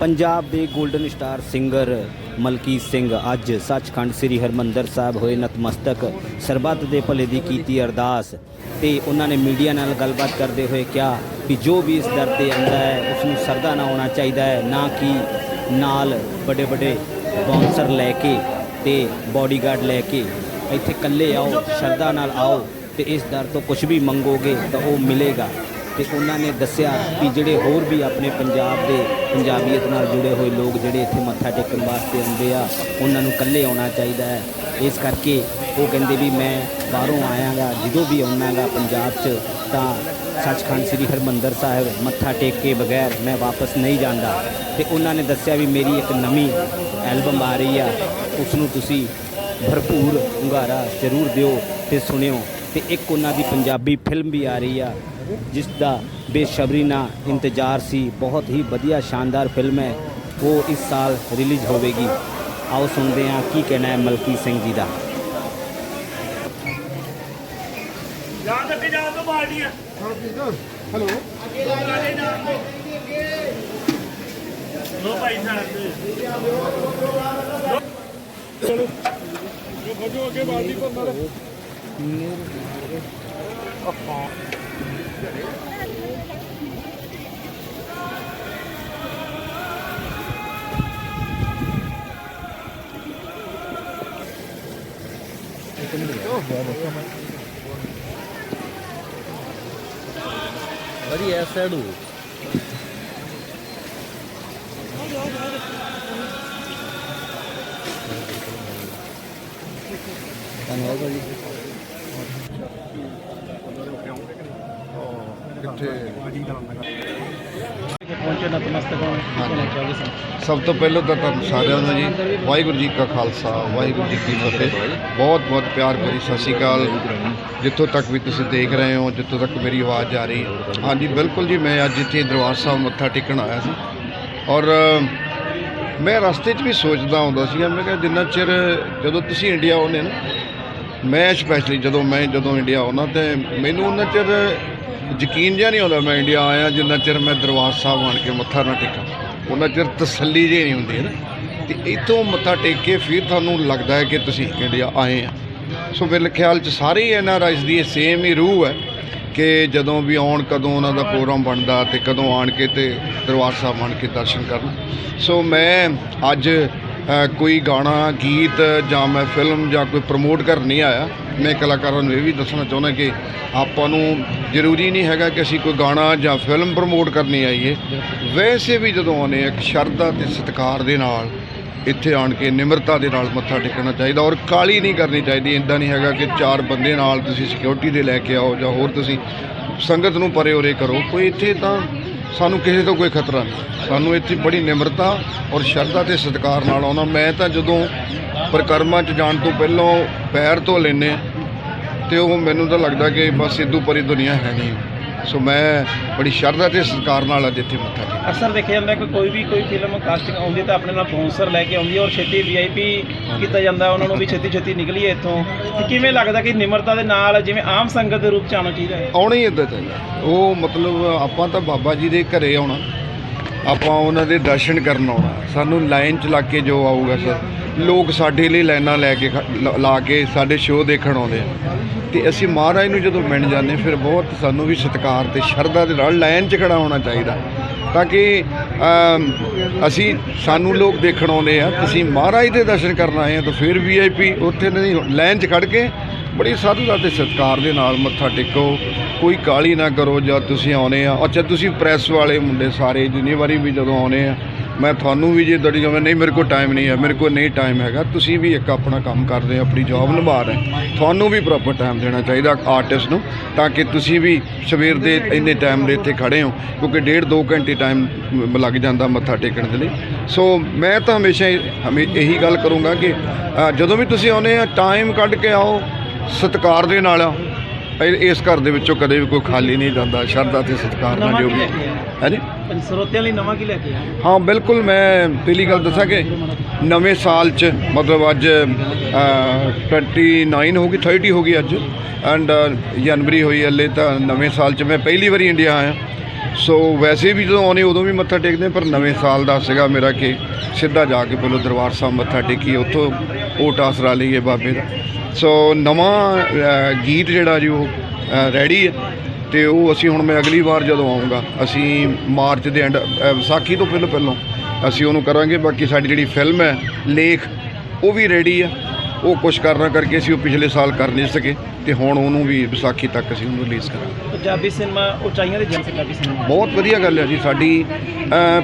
ਪੰਜਾਬ ਦੇ golden star singer Malkit Singh ਅੱਜ ਸੱਚਖੰਡ ਸ੍ਰੀ ਹਰਮੰਦਰ ਸਾਹਿਬ ਹੋਏ ਨਤਮਸਤਕ ਸਰਬੱਤ ਦੇ ਭਲੇ ਦੀ ਕੀਤੀ ਅਰਦਾਸ ਤੇ ਉਹਨਾਂ ਨੇ ਮੀਡੀਆ ਨਾਲ ਗੱਲਬਾਤ ਕਰਦੇ ਹੋਏ ਕਿਹਾ ਕਿ ਜੋ ਵੀ ਇਸ ਦਰ ਤੇ ਆਉਂਦਾ ਹੈ ਉਸ ਨੂੰ ਸਰਦਾ ਨਾ ਹੋਣਾ ਚਾਹੀਦਾ ਹੈ, ਨਾ ਕਿ ਨਾਲ ਵੱਡੇ ਵੱਡੇ ਬਾਉਂਸਰ ਲੈ ਕੇ ਤੇ ਬਾਡੀਗਾਰਡ ਲੈ ਕੇ ਇੱਥੇ ਇਕੱਲੇ ਆਓ, ਸ਼ਰਧਾ ਨਾਲ ਆਓ ਤੇ ਇਸ ਦਰ ਤੋਂ ਕੁਝ ਵੀ ਮੰਗੋਗੇ ਤਾਂ ਉਹ ਮਿਲੇਗਾ। ਤੇ ਉਹਨਾਂ ਨੇ ਦੱਸਿਆ ਕਿ ਜਿਹੜੇ ਹੋਰ ਵੀ ਆਪਣੇ ਪੰਜਾਬ ਦੇ ਪੰਜਾਬੀਅਤ ਨਾਲ ਜੁੜੇ ਹੋਏ ਲੋਕ ਜਿਹੜੇ ਇੱਥੇ ਮੱਥਾ ਟੇਕਣ ਵਾਸਤੇ ਆਉਂਦੇ ਆ, ਉਹਨਾਂ ਨੂੰ ਇਕੱਲੇ ਆਉਣਾ ਚਾਹੀਦਾ ਹੈ। ਇਸ ਕਰਕੇ ਉਹ ਕਹਿੰਦੇ ਵੀ ਮੈਂ ਬਾਹਰੋਂ ਆਇਆਗਾ, ਜਦੋਂ ਵੀ ਆਉਣਾਗਾ ਪੰਜਾਬ 'ਚ, ਤਾਂ ਸੱਚਖੰਡ ਸ੍ਰੀ ਹਰਮੰਦਰ ਸਾਹਿਬ ਮੱਥਾ ਟੇਕ ਕੇ ਬਗੈਰ ਮੈਂ ਵਾਪਸ ਨਹੀਂ ਜਾਂਦਾ। ਤੇ ਉਹਨਾਂ ਨੇ ਦੱਸਿਆ ਵੀ ਮੇਰੀ ਇੱਕ ਨਵੀਂ ਐਲਬਮ ਆ ਰਹੀ ਆ ਉਸ ਨੂੰ ਤੁਸੀਂ ਭਰਪੂਰ ਹੁੰਗਾਰਾ ਜ਼ਰੂਰ ਦਿਓ ਤੇ ਸੁਣਿਓ। ਤੇ ਇੱਕ ਉਹਨਾਂ ਦੀ ਪੰਜਾਬੀ ਫਿਲਮ ਵੀ ਆ ਰਹੀ ਆ ਜਿਸ ਦਾ ਬੇਸ਼ਬਰੀ ਨਾਲ ਇੰਤਜ਼ਾਰ ਸੀ ਬਹੁਤ ਹੀ ਵਧੀਆ ਸ਼ਾਨਦਾਰ ਫਿਲਮ ਹੈ ਉਹ ਇਸ ਸਾਲ ਰਿਲੀਜ਼ ਹੋਵੇਗੀ ਆਓ ਸੁਣਦੇ ਹਾਂ ਕੀ ਕਹਿਣਾ ਹੈ ਮਲਕੀ ਸਿੰਘ ਜੀ ਦਾ ਜਾਣ ਤੋਂ ਬਾਲਟੀਆਂ ਹੈਲੋ ਲੋ ਭਾਈ ਸਾਹਿਬ ਜੋ ਖਜੋ ਅੱਗੇ ਭਰਨਾ ਬੜੀ ਐ ਸਾਈਡ ਹੋ ਧੰਨਵਾਦ ਭਾਜੀ ਪਹੁੰਚੇ ਨਤਮਸਤਕ ਹੋਣਾ ਚਾਹੁੰਦੇ ਸਨ ਸਭ ਤੋਂ ਪਹਿਲਾਂ ਤਾਂ ਤੁਹਾਨੂੰ ਸਾਰਿਆਂ ਨੂੰ ਜੀ, ਵਾਹਿਗੁਰੂ ਜੀ ਕਾ ਖਾਲਸਾ, ਵਾਹਿਗੁਰੂ ਜੀ ਕੀ ਫਤਿਹ। ਬਹੁਤ ਬਹੁਤ ਪਿਆਰ ਭਰੀ ਸਤਿ ਸ਼੍ਰੀ ਅਕਾਲ। ਜਿੱਥੋਂ ਤੱਕ ਵੀ ਤੁਸੀਂ ਦੇਖ ਰਹੇ ਹੋ, ਜਿੱਥੋਂ ਤੱਕ ਮੇਰੀ ਆਵਾਜ਼ ਆ ਰਹੀ ਹਾਂਜੀ, ਬਿਲਕੁਲ ਜੀ, ਮੈਂ ਅੱਜ ਇੱਥੇ ਦਰਬਾਰ ਸਾਹਿਬ ਮੱਥਾ ਟੇਕਣ ਆਇਆ ਸੀ। ਔਰ, ਮੈਂ ਰਸਤੇ 'ਚ ਵੀ ਸੋਚਦਾ ਹੁੰਦਾ ਸੀਗਾ, ਮੈਂ ਕਿਹਾ ਜਿੰਨਾ ਚਿਰ ਜਦੋਂ ਤੁਸੀਂ ਇੰਡੀਆ ਆਉਂਦੇ ਨਾ, ਮੈਂ ਸਪੈਸ਼ਲੀ ਜਦੋਂ ਮੈਂ ਜਦੋਂ ਇੰਡੀਆ ਆਉਣਾ, ਤੇ ਮੈਨੂੰ ਉਹਨਾਂ ਚਿਰ ਯਕੀਨ ਜਿਹਾ ਨਹੀਂ ਆਉਂਦਾ ਮੈਂ ਇੰਡੀਆ ਆਇਆ, ਜਿੰਨਾ ਚਿਰ ਮੈਂ ਦਰਬਾਰ ਸਾਹਿਬ ਆਣ ਕੇ ਮੱਥਾ ਨਾ ਟੇਕਾਂ। ਉਹਨਾਂ ਚਿਰ ਤਸੱਲੀ ਜਿਹੀ ਨਹੀਂ ਹੁੰਦੀ ਹੈ ਨਾ। ਤੇ ਇੱਥੋਂ ਮੱਥਾ ਟੇਕ ਕੇ ਫਿਰ ਤੁਹਾਨੂੰ ਲੱਗਦਾ ਹੈ ਕਿ ਤੁਸੀਂ ਇੰਡੀਆ ਆਏ ਆ। ਸੋ ਮੇਰੇ ਖਿਆਲ 'ਚ ਸਾਰੇ ਐਨ ਆਰ ਆਈਜ਼ ਦੀ ਸੇਮ ਹੀ ਰੂਹ ਹੈ ਕਿ ਜਦੋਂ ਵੀ ਆਉਣ, ਕਦੋਂ ਉਹਨਾਂ ਦਾ ਪ੍ਰੋਗਰਾਮ ਬਣਦਾ ਤੇ ਕਦੋਂ ਆਣ ਕੇ ਤੇ ਦਰਬਾਰ ਸਾਹਿਬ ਆਣ ਕੇ ਦਰਸ਼ਨ ਕਰਨ। ਸੋ ਮੈਂ ਅੱਜ ਕੋਈ ਗਾਣਾ, ਗੀਤ ਜਾਂ ਮੈਂ ਫਿਲਮ ਜਾਂ ਕੋਈ ਪ੍ਰਮੋਟ ਕਰਨ ਨਹੀਂ ਆਇਆ, ਮੈਂ ਕਲਾਕਾਰਾਂ ਨੂੰ ਇਹ ਵੀ ਦੱਸਣਾ ਚਾਹੁੰਦਾ ਕਿ ਆਪਾਂ ਨੂੰ ਜ਼ਰੂਰੀ ਨਹੀਂ ਹੈਗਾ ਕਿ ਅਸੀਂ ਕੋਈ ਗਾਣਾ ਜਾਂ ਫਿਲਮ ਪ੍ਰਮੋਟ ਕਰਨੀ ਆਈਏ। ਵੈਸੇ ਵੀ ਜਦੋਂ ਆਉਂਦੇ ਇੱਕ ਸ਼ਰਧਾ ਤੇ ਸਤਿਕਾਰ ਦੇ ਨਾਲ, ਇੱਥੇ ਆਣ ਕੇ ਨਿਮਰਤਾ ਦੇ ਨਾਲ ਮੱਥਾ ਟੇਕਣਾ ਚਾਹੀਦਾ ਔਰ ਕਾਲੀ ਨਹੀਂ ਕਰਨੀ ਚਾਹੀਦੀ। ਇਦਾਂ ਨਹੀਂ ਹੈਗਾ ਕਿ ਚਾਰ ਬੰਦੇ ਨਾਲ ਤੁਸੀਂ ਸਿਕਿਉਰਿਟੀ ਦੇ ਲੈ ਕੇ ਆਓ ਜਾਂ ਹੋਰ ਤੁਸੀਂ ਸੰਗਤ ਨੂੰ ਪਰੇ ਉਰੇ ਕਰੋ। ਕੋਈ ਇੱਥੇ ਤਾਂ ਸਾਨੂੰ ਕਿਸੇ ਤੋਂ ਕੋਈ ਖਤਰਾ ਨਹੀਂ। ਸਾਨੂੰ ਇੱਥੇ ਬੜੀ ਨਿਮਰਤਾ ਔਰ ਸ਼ਰਧਾ ਤੇ ਸਤਿਕਾਰ ਨਾਲ ਆਉਣਾ। ਮੈਂ ਤਾਂ ਜਦੋਂ ਪ੍ਰਕਰਮਾਂ 'ਚ ਜਾਣ ਤੋਂ ਪਹਿਲਾਂ ਪੈਰ ਧੋ ਲੈਨੇ ਤੇ ਉਹ ਮੈਨੂੰ ਤਾਂ ਲੱਗਦਾ ਕਿ ਬਸ ਸਿੱਧੂ ਪਰੀ ਦੁਨੀਆ ਹੈ ਨਹੀਂ। ਸੋ ਮੈਂ ਬੜੀ ਸ਼ਰਧਾ ਤੇ ਸਤਿਕਾਰ ਨਾਲ ਅੱਜ ਇੱਥੇ ਮੱਥਾ ਟੇਕਿਆ ਅਕਸਰ ਦੇਖਿਆ ਜਾਂਦਾ ਕਿ ਕੋਈ ਵੀ ਕੋਈ ਫਿਲਮ ਕਾਸਟਿੰਗ ਆਉਂਦੀ ਤਾਂ ਆਪਣੇ ਨਾਲ ਬੌਂਸਰ ਲੈ ਕੇ ਆਉਂਦੀ ਔਰ ਛੇਤੀ ਵੀਆਈਪੀ ਕੀਤਾ ਜਾਂਦਾ ਉਹਨਾਂ ਨੂੰ ਵੀ ਛੇਤੀ ਛੇਤੀ ਨਿਕਲੀਏ ਇੱਥੋਂ। ਤੇ ਕਿਵੇਂ ਲੱਗਦਾ ਕਿ ਨਿਮਰਤਾ ਦੇ ਨਾਲ ਜਿਵੇਂ ਆਮ ਸੰਗਤ ਦੇ ਰੂਪ ਚ ਆਉਣਾ ਚਾਹੀਦਾ ਹੈ? ਆਉਣਾ ਹੀ ਇੱਦਾਂ ਚਾਹੀਦਾ। ਉਹ ਮਤਲਬ ਆਪਾਂ ਤਾਂ ਬਾਬਾ ਜੀ ਦੇ ਘਰੇ ਆਉਣਾ। ਆਪਾਂ ਉਹਨਾਂ ਦੇ ਦਰਸ਼ਨ ਕਰਨ ਆਉਣਾ। ਸਾਨੂੰ ਲਾਈਨ ਚ ਲੱਗ ਕੇ ਜੋ ਆਊਗਾ ਸਰ ਲੋਕ ਸਾਡੇ ਲਈ ਲਾਈਨਾਂ ਲੈ ਕੇ ਖ- ਲ- ਲਾ ਕੇ ਸਾਡੇ ਸ਼ੋਅ ਦੇਖਣ ਆਉਂਦੇ ਆ। ਤੇ ਅਸੀਂ ਮਹਾਰਾਜ ਨੂੰ ਜਦੋਂ ਮਿਲਣ ਜਾਂਦੇ ਫਿਰ ਬਹੁਤ ਸਾਨੂੰ ਵੀ ਸਤਿਕਾਰ ਤੇ ਸ਼ਰਧਾ ਦੇ ਨਾਲ ਲਾਈਨ 'ਚ ਖੜਾ ਹੋਣਾ ਚਾਹੀਦਾ। ਤਾਂ ਕਿ ਅਸੀਂ ਸਾਨੂੰ ਲੋਕ ਦੇਖਣ ਆਉਂਦੇ ਆ, ਤੁਸੀਂ ਮਹਾਰਾਜ ਦੇ ਦਰਸ਼ਨ ਕਰਨ ਆਏ ਆ, ਤਾਂ ਫਿਰ ਵੀਆਈਪੀ ਉੱਥੇ ਨਹੀਂ, ਲਾਈਨ 'ਚ ਖੜ ਕੇ ਬੜੀ ਸਾਧੂਤਾ ਤੇ ਸਤਿਕਾਰ ਦੇ ਨਾਲ ਮੱਥਾ ਟੇਕੋ, ਕੋਈ ਕਾਲੀ ਨਾ ਕਰੋ, ਜਦ ਤੁਸੀਂ ਆਉਨੇ ਆ। ਅੱਛਾ, ਤੁਸੀਂ ਪ੍ਰੈਸ ਵਾਲੇ ਮੁੰਡੇ ਸਾਰੇ, ਜਿੰਨੀ ਵਾਰੀ ਵੀ ਜਦੋਂ ਆਉਨੇ ਆ ਮੈਂ ਤੁਹਾਨੂੰ ਵੀ ਜੇ ਦੜੀ ਜਾਵੇਂ ਨਹੀਂ ਮੇਰੇ ਕੋਲ ਟਾਈਮ ਨਹੀਂ ਹੈ ਮੇਰੇ ਕੋਲ ਨਹੀਂ ਟਾਈਮ ਹੈਗਾ। ਤੁਸੀਂ ਵੀ ਇੱਕ ਆਪਣਾ ਕੰਮ ਕਰਦੇ ਹੋ ਆਪਣੀ ਜੌਬ ਨਿਭਾ ਰਹੇ ਤੁਹਾਨੂੰ ਵੀ ਪ੍ਰੋਪਰ ਟਾਈਮ ਦੇਣਾ ਚਾਹੀਦਾ ਆਰਟਿਸਟ ਨੂੰ ਤਾਂ ਕਿ ਤੁਸੀਂ ਵੀ ਸਵੇਰ ਦੇ ਇੰਨੇ ਟਾਈਮ ਦੇ ਇੱਥੇ ਖੜੇ ਹੋ ਕਿਉਂਕਿ ਡੇਢ ਦੋ ਘੰਟੇ ਟਾਈਮ ਲੱਗ ਜਾਂਦਾ ਮੱਥਾ ਟੇਕਣ ਦੇ ਲਈ। ਸੋ ਮੈਂ ਤਾਂ ਹਮੇਸ਼ਾ ਹੀ- ਹਮੇ ਇਹੀ ਗੱਲ ਕਰੂੰਗਾ ਕਿ ਜਦੋਂ ਵੀ ਤੁਸੀਂ ਆਉਨੇ ਆ ਟਾਈਮ ਕੱਢ ਕੇ ਆਓ ਸਤਿਕਾਰ ਦੇ ਨਾਲ ਇਸ ਘਰ ਦੇ ਵਿੱਚੋਂ ਕਦੇ ਵੀ ਕੋਈ ਖਾਲੀ ਨਹੀਂ ਜਾਂਦਾ ਸ਼ਰਧਾ ਤੇ ਸਤਿਕਾਰ ਨਾਲ ਜੋ ਵੀ? ਹਾਂਜੀ ਪੰਜ ਸਰੋਤਿਆਂ ਲਈ ਨਵਾਂ ਕੀ ਲੈ ਕੇ ਆਏ? ਹਾਂ ਬਿਲਕੁਲ ਮੈਂ ਪਹਿਲੀ ਗੱਲ ਦੱਸਾਂ ਕਿ ਨਵੇਂ ਸਾਲ 'ਚ ਮਤਲਬ ਅੱਜ ਅ, 29 ਹੋ ਗਈ 30 ਹੋ ਗਈ ਅੱਜ। ਐਂਡ ਜਨਵਰੀ ਹੋਈ ਹਲੇ ਤਾਂ ਨਵੇਂ ਸਾਲ 'ਚ ਮੈਂ ਪਹਿਲੀ ਵਾਰੀ ਇੰਡੀਆ ਆਇਆ। ਸੋ ਵੈਸੇ ਵੀ ਜਦੋਂ ਆਉਂਦੇ ਉਦੋਂ ਵੀ ਮੱਥਾ ਟੇਕਦੇ ਹਾਂ, ਪਰ ਨਵੇਂ ਸਾਲ ਦਾ ਸੀਗਾ ਮੇਰਾ ਕਿ ਸਿੱਧਾ ਜਾ ਕੇ ਪਹਿਲਾਂ ਦਰਬਾਰ ਸਾਹਿਬ ਮੱਥਾ ਟੇਕੀ ਉੱਥੋਂ ਓਟ ਆਸਰਾ ਲਈਏ ਬਾਬੇ ਦਾ। ਸੋ ਨਵਾਂ ਅ, ਗੀਤ ਜਿਹੜਾ ਜੀ ਉਹ ਰੈਡੀ ਹੈ। ਤੇ ਉਹ ਅਸੀਂ ਹੁਣ ਮੈਂ ਅਗਲੀ ਵਾਰ ਜਦੋਂ ਆਉਂਗਾ ਅਸੀਂ ਮਾਰਚ ਦੇ ਐਂਡ ਵਿਸਾਖੀ ਤੋਂ ਪਹਿਲਾਂ ਪਹਿਲਾਂ ਅਸੀਂ ਉਹਨੂੰ ਕਰਾਂਗੇ ਬਾਕੀ ਸਾਡੀ ਜਿਹੜੀ ਫਿਲਮ ਹੈ ਲੇਖ ਉਹ ਵੀ ਰੈਡੀ ਆ। ਉਹ ਕੁਝ ਕਰਨਾ ਕਰਕੇ ਅਸੀਂ ਉਹ ਪਿਛਲੇ ਸਾਲ ਕਰ ਨਹੀਂ ਸਕੇ ਤੇ ਹੁਣ ਉਹਨੂੰ ਵੀ ਵਿਸਾਖੀ ਤੱਕ ਅਸੀਂ ਉਹਨੂੰ ਰਿਲੀਜ਼ ਕਰਾਂਗੇ। ਪੰਜਾਬੀ ਸਿਨੇਮਾ ਉਚਾਈਆਂ ਦੇ ਜਨ ਪੰਜਾਬੀ ਸਿਨੇਮਾ ਬਹੁਤ ਵਧੀਆ ਗੱਲ ਹੈ ਜੀ ਸਾਡੀ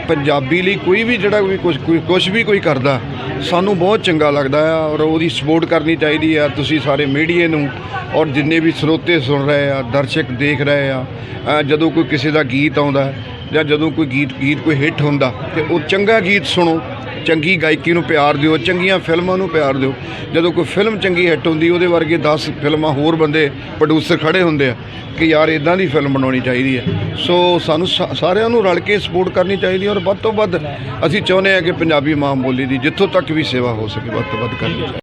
ਪੰਜਾਬੀ ਲਈ ਕੋਈ ਵੀ ਜਿਹੜਾ ਵੀ ਕੁਝ ਕੁਝ ਵੀ ਕੋਈ ਕਰਦਾ ਸਾਨੂੰ ਬਹੁਤ ਚੰਗਾ ਲੱਗਦਾ ਆ ਔਰ ਉਹਦੀ ਸਪੋਰਟ ਕਰਨੀ ਚਾਹੀਦੀ ਆ ਤੁਸੀਂ ਸਾਰੇ ਮੀਡੀਏ ਨੂੰ ਔਰ ਜਿੰਨੇ ਵੀ ਸਰੋਤੇ ਸੁਣ ਰਹੇ ਆ, ਦਰਸ਼ਕ ਦੇਖ ਰਹੇ ਆ ਜਦੋਂ ਕੋਈ ਕਿਸੇ ਦਾ ਗੀਤ ਆਉਂਦਾ ਜਾਂ ਜਦੋਂ ਕੋਈ ਗੀਤ ਗੀਤ ਕੋਈ ਹਿੱਟ ਹੁੰਦਾ ਤੇ ਉਹ ਚੰਗਾ ਗੀਤ ਸੁਣੋ। ਚੰਗੀ ਗਾਇਕੀ ਨੂੰ ਪਿਆਰ ਦਿਓ, ਚੰਗੀਆਂ ਫਿਲਮਾਂ ਨੂੰ ਪਿਆਰ ਦਿਓ। ਜਦੋਂ ਕੋਈ ਫਿਲਮ ਚੰਗੀ ਹਿੱਟ ਹੁੰਦੀ, ਉਹਦੇ ਵਰਗੇ 10 ਫਿਲਮਾਂ ਹੋਰ ਬੰਦੇ ਪ੍ਰੋਡਿਊਸਰ ਖੜੇ ਹੁੰਦੇ ਆ ਕਿ ਯਾਰ ਇਦਾਂ ਦੀ ਫਿਲਮ ਬਣਾਉਣੀ ਚਾਹੀਦੀ ਹੈ। ਸੋ ਸਾਨੂੰ ਸਾ- ਸਾਰਿਆਂ ਨੂੰ ਰਲ ਕੇ ਸਪੋਰਟ ਕਰਨੀ ਚਾਹੀਦੀ ਹੈ ਔਰ ਵੱਧ ਤੋਂ ਵੱਧ ਅਸੀਂ ਚਾਹੁੰਦੇ ਹਾਂ ਕਿ ਪੰਜਾਬੀ ਮਾਂ ਬੋਲੀ ਦੀ ਜਿੱਥੋਂ ਤੱਕ ਵੀ ਸੇਵਾ ਹੋ ਸਕੇ, ਵੱਧ ਤੋਂ ਵੱਧ ਕਰਨੀ ਚਾਹੀਦੀ